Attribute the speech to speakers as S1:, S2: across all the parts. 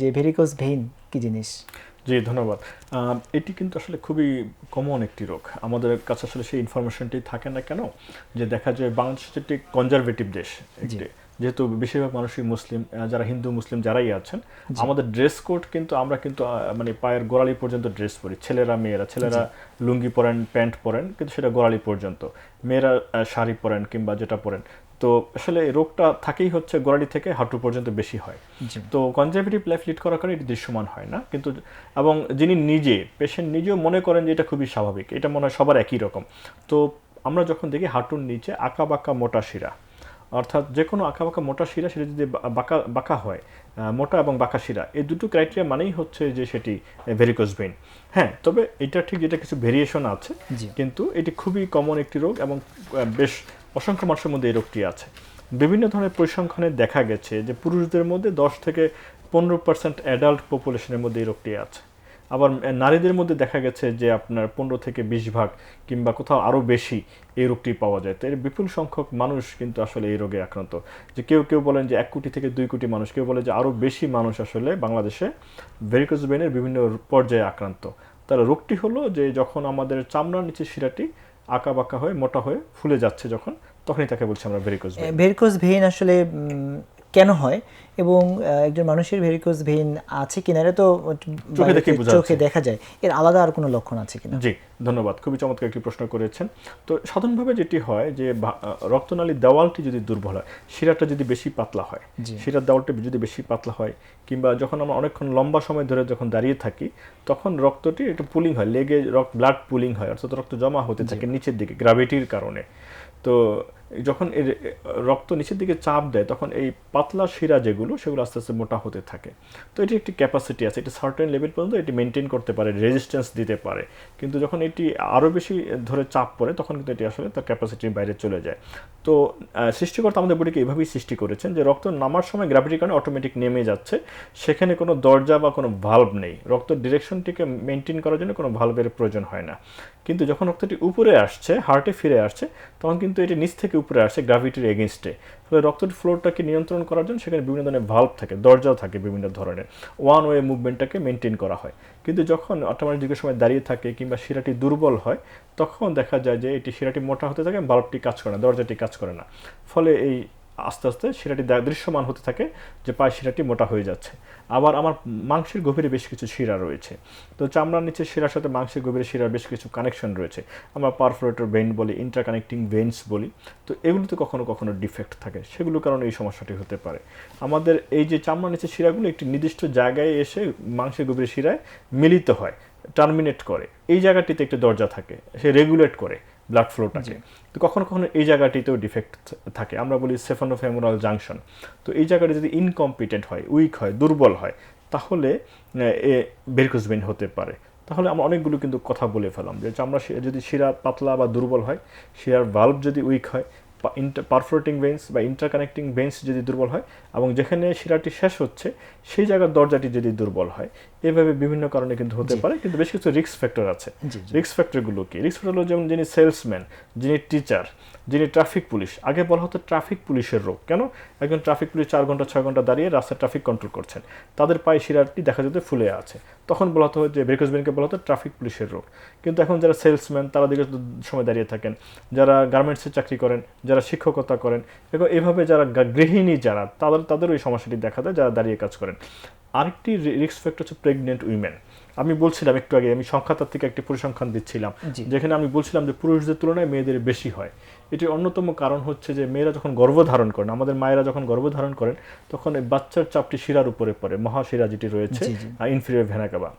S1: যে varicose vein কি জিনিস?
S2: জি ধন্যবাদ। এটি কিন্তু আসলে খুবই কমন একটি রোগ। আমাদের কাছে আসলে সেই ইনফরমেশনটি থাকে না কেন? যে দেখা যায় বাংলাদেশ একটি কনজারভেটিভ দেশ একটি যেহেতু বেশিরভাগ মানুষই মুসলিম যারা হিন্দু মুসলিম যারাই আছেন আমাদের ড্রেস কোড কিন্তু আমরা কিন্তু মানে পায়ের গোড়ালি পর্যন্ত ড্রেস পরি। ছেলেরা মেয়েরা ছেলেরা লুঙ্গি পরেন প্যান্ট পরেন কিন্তু সেটা গোড়ালি পর্যন্ত। মেয়েরা শাড়ি পরেন কিংবা যেটা পরেন। তো আসলে রোগটা থাকেই হচ্ছে গোড়ালি থেকে হাঁটু পর্যন্ত বেশি হয়। তো কনজারভেটিভ লাইফ লিড করার কারণে এটি দৃশ্যমান হয় না। কিন্তু এবং যিনি নিজে পেশেন্ট নিজেও মনে করেন যে এটা খুবই স্বাভাবিক। এটা মনে হয় সবার একই রকম। তো আমরা যখন দেখি হাঁটুর নিচে আঁকা বাঁকা মোটা শিরা অর্থাৎ যে কোনো আঁকা বাঁকা মোটা শিরা সেটা যদি বাঁকা বাঁকা হয় মোটা এবং বাঁকা শিরা এই দুটো ক্রাইটেরিয়া মানেই হচ্ছে যে সেটি ভেরিকোজ ভেইন হ্যাঁ তবে এটা ঠিক যেটা কিছু ভেরিয়েশন আছে
S1: জি।
S2: কিন্তু এটি খুবই কমন একটি রোগ এবং বেশ অসংখ্য মানুষের মধ্যে এই রোগটি আছে। বিভিন্ন ধরনের পরিসংখ্যানে দেখা গেছে যে পুরুষদের মধ্যে দশ থেকে পনেরো পার্সেন্ট অ্যাডাল্ট পপুলেশনের মধ্যে এই রোগটি আছে। আবার নারীদের মধ্যে দেখা গেছে যে আপনার পনেরো থেকে বিশ ভাগ কিংবা কোথাও আরও বেশি এই রোগটি পাওয়া যায়। তো এর বিপুল সংখ্যক মানুষ কিন্তু আসলে এই রোগে আক্রান্ত। যে কেউ কেউ বলেন যে এক কোটি থেকে দুই কোটি মানুষ, কেউ বলে যে আরও বেশি মানুষ আসলে বাংলাদেশে ভেরিকোজ ভেনের বিভিন্ন পর্যায়ে আক্রান্ত। তার রোগটি হলো যে যখন আমাদের চামড়ার নিচে শিরাটি আঁকা বাঁকা হয়ে, মোটা হয়ে ফুলে যাচ্ছে যখন, তখনই তাকে বলছি আমরা ভেরিকোজ
S1: ভেরিকোজ ভেইন আসলে কেন হয়? এবং একজন মানুষের ভেরিকোজ ভেইন আছে কিনা এটা তো
S2: চোখে বোঝা
S1: চোখে দেখা যায়। এর আলাদা আর কোনো লক্ষণ আছে কিনা?
S2: জি ধন্যবাদ। খুবই চমৎকার একটি প্রশ্ন করেছেন। তো সাধারণভাবে যেটি হয় যে রক্তনালীর দেওয়ালটি যদি দুর্বল হয় শিরাটা যদি বেশি পাতলা হয়। শিরার দেওয়ালটি যদি বেশি পাতলা হয় কিংবা যখন আমরা অনেকক্ষণ লম্বা সময় ধরে যখন দাঁড়িয়ে থাকি তখন রক্তটি একটু পুলিং হয় লেগে রক্ত ব্লাড পুলিং হয় অর্থাৎ রক্ত জমা হতে থাকে নিচের দিকে গ্র্যাভিটির কারণে। তো যখন এর রক্ত নিচের দিকে চাপ দেয়, তখন এই পাতলা শিরা যেগুলো, সেগুলো আস্তে আস্তে মোটা হতে থাকে। তো এটি একটি ক্যাপাসিটি আছে, এটি সার্টেন লেভেল পর্যন্ত এটি মেনটেন করতে পারে রেজিস্ট্যান্স দিতে পারে। কিন্তু যখন এটি আরও বেশি ধরে চাপ পড়ে, তখন কিন্তু এটি আসলে তার ক্যাপাসিটির বাইরে চলে যায়। তো সৃষ্টিকর্তা আমাদের বডিকে এইভাবেই সৃষ্টি করেছেন যে রক্ত নামার সময় গ্র্যাভিটির কারণে অটোমেটিক নেমে যাচ্ছে। সেখানে কোনো দরজা বা কোনো ভাল্ব নেই। রক্ত ডিরেকশনটিকে মেনটেন করার জন্য কোনো ভাল্বের প্রয়োজন হয় না। কিন্তু যখন রক্তটি উপরে আসছে হার্টে ফিরে আসছে, তখন কিন্তু এটি নিচ থেকে উপরে আসছে গ্রাভিটির এগেনস্টে ফলে রক্তের ফ্লোরটাকে নিয়ন্ত্রণ করার জন্য সেখানে বিভিন্ন ধরনের ভাল্ব থাকে, দরজাও থাকে বিভিন্ন ধরনের। ওয়ান ওয়ে মুভমেন্টটাকে মেনটেন করা হয়। কিন্তু যখন অটোমেটিক দীর্ঘ সময় দাঁড়িয়ে থাকে কিংবা শিরাটি দুর্বল হয়, তখন দেখা যায় যে এটি শিরাটি মোটা হতে থাকে বাল্বটি কাজ করে না, দরজাটি কাজ করে না। ফলে এই আস্তে আস্তে শিরাটি দৃশ্যমান হতে থাকে যে পায়ের শিরাটি মোটা হয়ে যাচ্ছে। আবার আমার মাংসের গভীরে বেশ কিছু শিরা রয়েছে। তো চামড়ার নিচে শিরার সাথে মাংসের গভীরে শিরার বেশ কিছু কানেকশন রয়েছে। আমরা পারফোরেটর ভেইন বলি ইন্টারকানেক্টিং ভেইনস বলি। তো এগুলোতে কখনো কখনো ডিফেক্ট থাকে। সেগুলোর কারণে এই সমস্যাটি হতে পারে। আমাদের এই যে চামড়ার নিচে শিরাগুলো একটি নির্দিষ্ট জায়গায় এসে মাংসের গভীরে শিরায় মিলিত হয় টার্মিনেট করে। এই জায়গাটিতে একটি দরজা থাকে, সে রেগুলেট করে। ব্লাড ফ্লোটাকে তো কখনো কখনো এই জায়গাটিতেও ডিফেক্ট থাকে। আমরা বলি সেফানোফেমোরাল জাংশন তো এই জায়গাটি যদি ইনকম্পিটেন্ট হয় উইক হয় দুর্বল হয় তাহলে এ বেরকুসবেন হতে পারে। তাহলে আমরা অনেকগুলো কিন্তু কথা বলে ফেলাম যে আমরা যদি শিরা পাতলা বা দুর্বল হয় শিরার ভাল্ব যদি উইক হয় পারফোরেটিং ভেন্স বা ইন্টারকানেক্টিং ভেন্স যদি দুর্বল হয় এবং যেখানে শিরাটি শেষ হচ্ছে সেই জায়গার দরজাটি যদি দুর্বল হয় এভাবে বিভিন্ন কারণে কিন্তু হতে পারে কিন্তু বেশ কিছু রিস্ক ফ্যাক্টর আছে। রিস্ক ফ্যাক্টরগুলো কি? রিস্ক ফ্যাক্টর হলো যেমন যিনি সেলসম্যান যিনি টিচার যিনি ট্রাফিক পুলিশ আগে বলা হতো ট্রাফিক পুলিশের রোগ। কেন? একজন ট্রাফিক পুলিশ চার ঘণ্টা ছয় ঘণ্টা দাঁড়িয়ে রাস্তায় ট্রাফিক কন্ট্রোল করছেন। তাদের পায়ে শিরাটি দেখা যেত ফুলে আছে। তখন বলা হতো যে ব্রেকসবেনকে বলা হতো ট্রাফিক পুলিশের রোগ। কিন্তু এখন যারা সেলসম্যান তারা দীর্ঘ সময় দাঁড়িয়ে থাকেন। যারা গার্মেন্টসে চাকরি করেন যারা শিক্ষকতা করেন এবং এভাবে যারা গৃহিণী যারা তাদের তাদের ওই সমস্যাটি দেখা দেয় যারা দাঁড়িয়ে কাজ করেন। আরেকটি রিস্ক ফ্যাক্টর হচ্ছে প্রেগনেন্ট উইমেন আমি বলছিলাম একটু আগে আমি সংখ্যাতার থেকে একটি পরিসংখ্যান দিচ্ছিলাম যেখানে আমি বলছিলাম যে পুরুষদের তুলনায় মেয়েদের বেশি হয়। এটির অন্যতম কারণ হচ্ছে যে মেয়েরা যখন গর্ভধারণ করেন আমাদের মায়েরা যখন গর্ভধারণ করেন তখন এই বাচ্চার চাপটি শিরার উপরে পড়ে মহাশিরা যেটি রয়েছে। ইনফিরিয়র ভেনাকাবা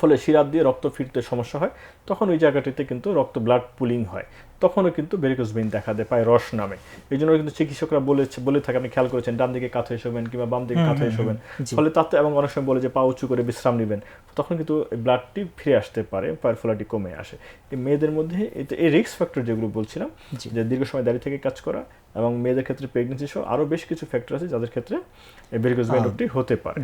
S2: ফলে শিরার দিয়ে রক্ত ফিরতে সমস্যা হয় তখন ওই জায়গাটিতে কিন্তু রক্ত ব্লাড পুলিং হয়। তখনও কিন্তু ভেরিকোজ ভেইন দেখা দেয় পায় রস নামে। এই জন্য কিন্তু চিকিৎসকরা বলেছে বলে থাকে আপনি খেয়াল করেছেন ডান দিকে কাত হয়ে শোবেন কিংবা বাম দিকে কাত হয়ে শোবেন ফলে তাতে এবং অনেক সময় বলে যে পা উঁচু করে বিশ্রাম নেবেন। তখন কিন্তু ব্লাডটি ফিরে আসতে পারে পায়ের ফোলাটি কমে আসে। এই মেয়েদের মধ্যে এতে এই রিস্ক ফ্যাক্টর যেগুলো বলছিলাম যে দীর্ঘ সময় দাঁড়িয়ে থেকে কাজ করা এবং মেয়েদের ক্ষেত্রে প্রেগনেন্সি সহ আরও বেশ কিছু ফ্যাক্টর আছে যাদের ক্ষেত্রে ভেরিকোজ ভেইন রোগটি হতে পারে।